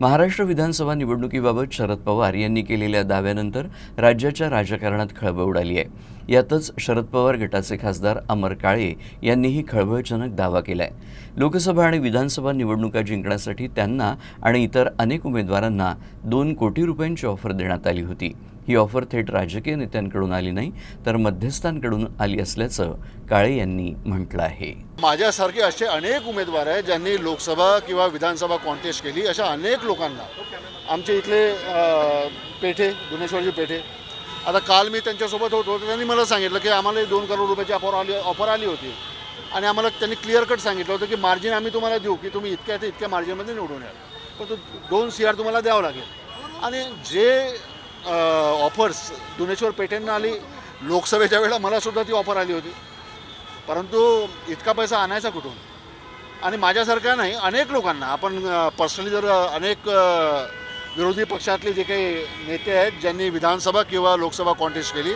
महाराष्ट्र विधानसभा निवडणुकीबाबत शरद पवार यांनी केलेल्या दाव्यानंतर राज्याच्या राजकारणात खळबळ उडाली आहे. यातच शरद पवार गटाचे खासदार अमर काळे यांनीही खळबळजनक दावा केला आहे लोकसभा आणि विधानसभा निवडणुका जिंकण्यासाठी त्यांना आणि इतर अनेक उमेदवारांना दोन कोटी रुपयांची ऑफर देण्यात आली होती. ही ऑफर थेट राजकीय नेत्यांकडून आली नाही तर मध्यस्थांकडून आली असल्याचं काळे यांनी म्हटलं आहे. माझ्यासारखे असे अनेक उमेदवार आहेत ज्यांनी लोकसभा किंवा विधानसभा कॉन्टेस्ट केली अशा अनेक लोकांना. आमचे इथले पेठे गुणेश्वरजी पेठे. आता काल मी त्यांच्यासोबत होतो त्यांनी मला सांगितलं की आम्हाला दोन करोड रुपयाची ऑफर आली ऑफर आली होती. आणि आम्हाला त्यांनी क्लिअर कट सांगितलं होतं की मार्जिन आम्ही तुम्हाला देऊ की तुम्ही इतक्या ते इतक्या मार्जिनमध्ये निवडून याल. पण तो दोन सी आर तुम्हाला द्यावं लागेल. आणि जे ऑफर्स दुनेश्वर पेठेंना आली लोकसभेच्या वेळेला मलासुद्धा ती ऑफर आली होती. परंतु इतका पैसा आणायचा कुठून? आणि माझ्यासारख्या नाही अनेक लोकांना आपण पर्सनली जर अनेक विरोधी पक्षातले जे काही नेते आहेत ज्यांनी विधानसभा किंवा लोकसभा कॉन्टेस्ट केली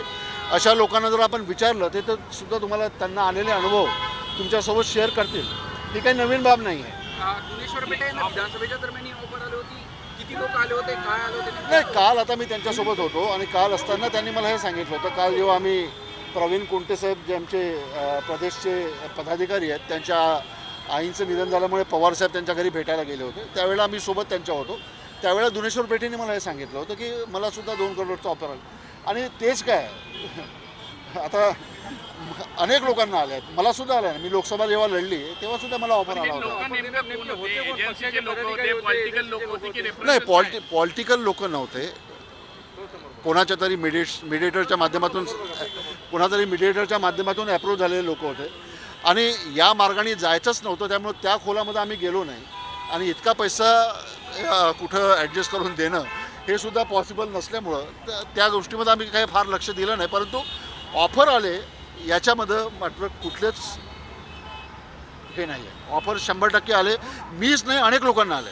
अशा लोकांना जर आपण विचारलं ते तर सुद्धा तुम्हाला त्यांना आलेले अनुभव तुमच्यासोबत शेअर करतील. ही काही नवीन बाब नाही आहे. किती लोक आले होते काय आले होते नाही काल आता मी त्यांच्यासोबत होतो आणि काल असताना त्यांनी मला हे सांगितलं होतं. काल जेव्हा आम्ही प्रवीण कुंटे साहेब जे आमचे अ, प्रदेशचे पदाधिकारी आहेत त्यांच्या आईंचं निधन झाल्यामुळे पवार साहेब त्यांच्या घरी भेटायला गेले होते. त्यावेळेला आम्ही सोबत त्यांच्या होतो. त्यावेळेला दुनेश्वर पेठेने मला हे सांगितलं होतं की मला सुद्धा दोन करोडचं ऑफर आलं. आणि तेच काय? आता अनेक लोकांना आले आहेत. मला सुद्धा आलं मी लोकसभा जेव्हा लढली तेव्हा सुद्धा मला ऑफर आला होता. नाही? पॉलिटि पॉलिटिकल लोक नव्हते. कोणाच्या तरी मिडिएट मिडिएटरच्या माध्यमातून कोणातरी मिडिएटरच्या माध्यमातून अप्रोच झालेले लोक होते. आणि या मार्गाने जायचंच नव्हतं त्यामुळे त्या खोलामध्ये आम्ही गेलो नाही. आणि इतका पैसा कुठं ॲडजस्ट करून देणं हे सुद्धा पॉसिबल नसल्यामुळं त्या गोष्टीमध्ये आम्ही काही फार लक्ष दिलं नाही. परंतु ऑफर आले याच्यामध्ये मात्र कुठलेच हे नाही आहे ऑफर शंभर टक्के आले. मीच नाही अनेक लोकांना आले.